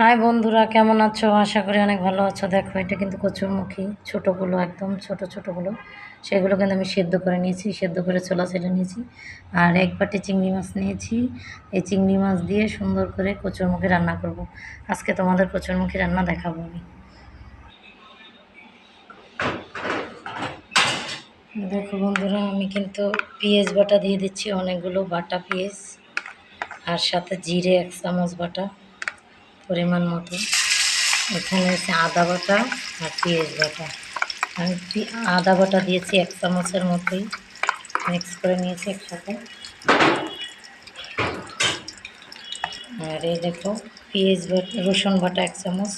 High বন্ধুরা, কেমন আছো? আশা করি অনেক ভালো আছো। দেখো, এটা কিন্তু কচুরমুখী, ছোটোগুলো, একদম ছোট, ছোটোগুলো। সেগুলো কিন্তু আমি সেদ্ধ করে নিয়েছি, সেদ্ধ করে ছোলা ছেড়ে নিয়েছি। আর এক বাটি চিংড়ি মাছ নিয়েছি। এই চিংড়ি মাছ দিয়ে সুন্দর করে কচুরমুখী রান্না করব। আজকে তোমাদের কচুরমুখী রান্না দেখাবো আমি। দেখো বন্ধুরা, আমি কিন্তু পেঁয়াজ বাটা দিয়ে দিচ্ছি অনেকগুলো বাটা পেঁয়াজ। আর সাথে জিরে এক চামচ বাটা। পরিমাণ মতো। এখানে হচ্ছে আদা বাটা আর পেঁয়াজ বাটা। আমি আদা বাটা দিয়েছি এক চামচের মতোই। মিক্স করে নিয়েছি একসাথে। আর এই দেখো, পেঁয়াজ বাটা রসুন বাটা এক চামচ।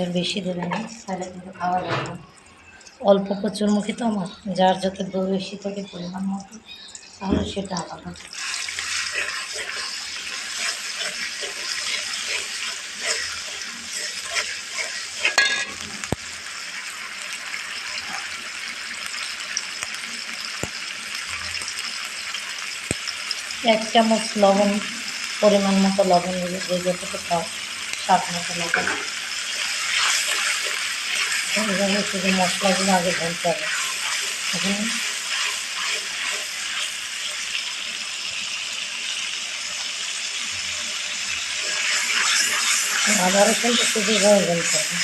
এর বেশি দেবে না কিন্তু খাওয়া যাবে অল্প কচুরমুখী তো আমার, যার যাতে বেশি থাকে পরিমাণ মতো, তাহলে সেটা আলাদা। এক চামচ লবণ, পরিমাণ মতো লবণ দিলে যে যতটুকু খাও স্বাদ মতো লবণ শুধু মশলাগুলো আগে ঢালতে হবে। এখন আদা রসুনটা শুধু এভাবে ঢালতে হবে।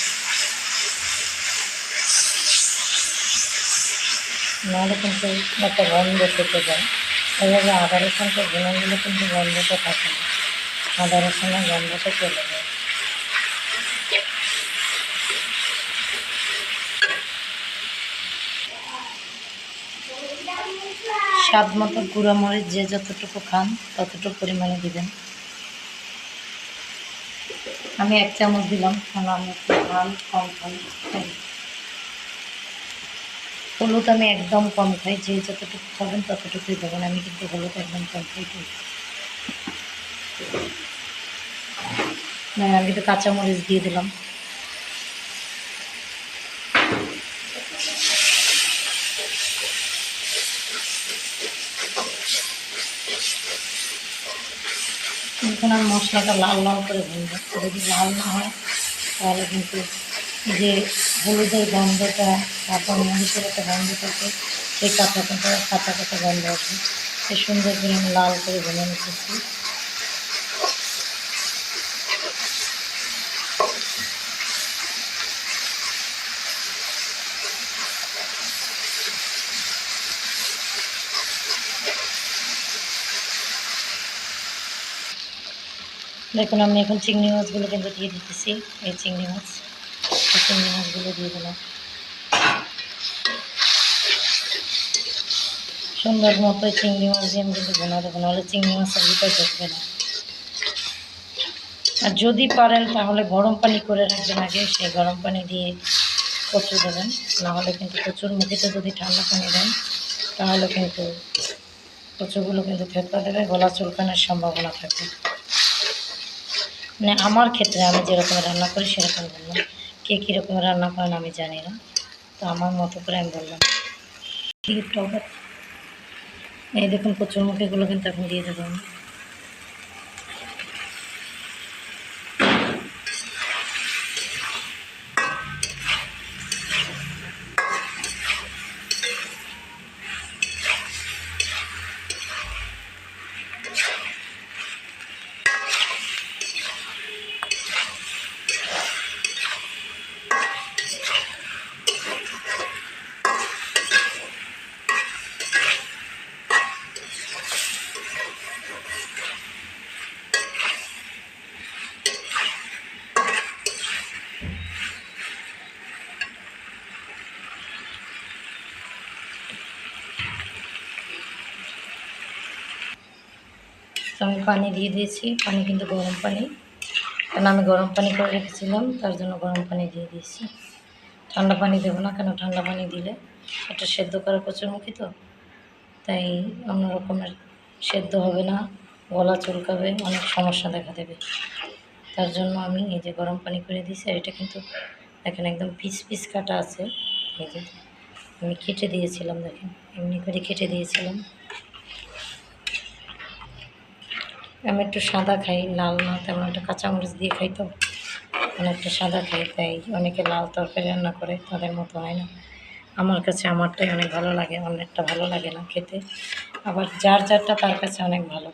নাহলে কিন্তু একটা গন্ধ থেকে যায় এইভাবে আদা রসুনটা ভুনে নিলে কিন্তু গন্ধটা থাকে না। আদা গন্ধটা চলে যায়। স্বাদ মতো গুঁড়ো মরিচ যে যতটুকু খান, ততটুকু পরিমাণে দিবেন। আমি এক চামচ দিলাম, কারণ আমি একটু ঝাল কম খাই। হলুদ আমি একদম কম খাই, যে যতটুকু খাবেন ততটুকুই দেবেন, আমি কিন্তু হলুদ একদম কম খাই না আমি কিন্তু কাঁচামরিচ দিয়ে দিলাম। এখন আমি মশলাটা লাল লাল করে ভুনবো, যদি লাল না হয়, তাহলে কিন্তু যে হলুদের গন্ধটা, তারপর মরিচের একটা গন্ধ থাকে, সেই কাঁচা কাঁচা কাঁচা কাঁচা গন্ধ আছে সে সুন্দর করে আমি লাল করে ভেঙে নিতেছি দেখুন, আমি এখন চিংড়ি মাছগুলো কিন্তু দিয়ে দিতেছি, এই চিংড়ি মাছ। চিংড়ি মাছগুলো দিয়ে দিলাম। সুন্দর মতো চিংড়ি মাছ দিয়ে আমি কিন্তু বোনা দেবো নাহলে চিংড়ি মাছের ভিতরে ঢুকবে না। আর যদি পারেন তাহলে গরম পানি করে রাখবেন আগে, সেই গরম পানি দিয়ে কচু দেবেন। নাহলে কিন্তু কচুর মুখিতে যদি ঠান্ডা পানি দেন, তাহলে কিন্তু কচুগুলো কিন্তু থেতলা দেবে, গলা চুলকানোর সম্ভাবনা থাকে মানে আমার ক্ষেত্রে আমি যেরকম রান্না করি, সেরকম বললাম কে কীরকম রান্না করেন আমি জানি না। তো আমার মতো করে আমি বললাম, এই দেখুন কচুরমুখিগুলো কিন্তু এখন দিয়ে দেবো আমি। তো আমি পানি দিয়ে দিয়েছি। পানি কিন্তু গরম পানি। কারণ আমি গরম পানি করে রেখেছিলাম, তার জন্য গরম পানি দিয়ে দিয়েছি। ঠান্ডা পানি দেবো না কেন? ঠান্ডা পানি দিলে এটা সেদ্ধ করা কচুরমুখী তো। তাই অন্য রকমের সেদ্ধ হবে না, গলা চুলকাবে, অনেক সমস্যা দেখা দেবে। তার জন্য আমি এই যে গরম পানি করে দিয়েছি, আর এটা কিন্তু দেখেন একদম পিস পিস কাটা আছে। এই যে আমি কেটে দিয়েছিলাম, দেখেন। এমনি করে কেটে দিয়েছিলাম। আমি একটু সাদা খাই, লাল না, তেমন একটা কাঁচামরিচ দিয়ে খাই তো। অনেকটা সাদা খাই, তাই অনেকে লাল তরকারি রান্না করে, তাদের মতো হয় না। আমার কাছে আমারটাই অনেক ভালো লাগে অনেকটা ভালো লাগে না খেতে। আবার যার যারটা, তার কাছে অনেক ভালো।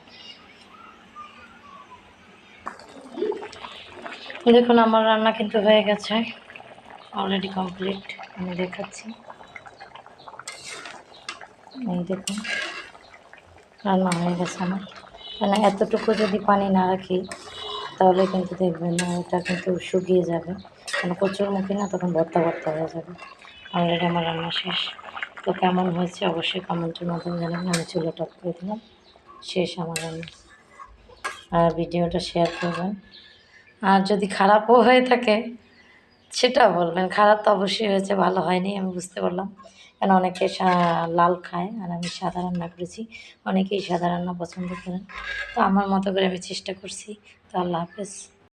দেখুন, আমার রান্না কিন্তু হয়ে গেছে। অলরেডি কমপ্লিট আমি দেখাচ্ছি। দেখুন, রান্না হয়ে গেছে আমার। মানে এতটুকু যদি পানি না রাখি, তাহলে কিন্তু দেখবেন না, এটা কিন্তু শুকিয়ে যাবে। মানে কচুর মুখে না তখন ভর্তা ভর্তা হয়ে যাবে। অলরেডি আমার রান্না শেষ। তো কেমন হয়েছে অবশ্যই কমেন্টের মাধ্যমে জানাবেন। আমি চুলো টপ করে দিলাম। শেষ আমার রান্না। আর ভিডিওটা শেয়ার করবেন। আর যদি খারাপও হয়ে থাকে সেটা বলবেন। খারাপ তো অবশ্যই হয়েছে, ভালো হয়নি, আমি বুঝতে পারলাম। কেন অনেকে লাল খায় আর আমি সাদা রান্না করেছি। অনেকেই সাদা রান্না পছন্দ করেন। তো আমার মতো করে আমি চেষ্টা করছি। তো আল্লাহ হাফেজ।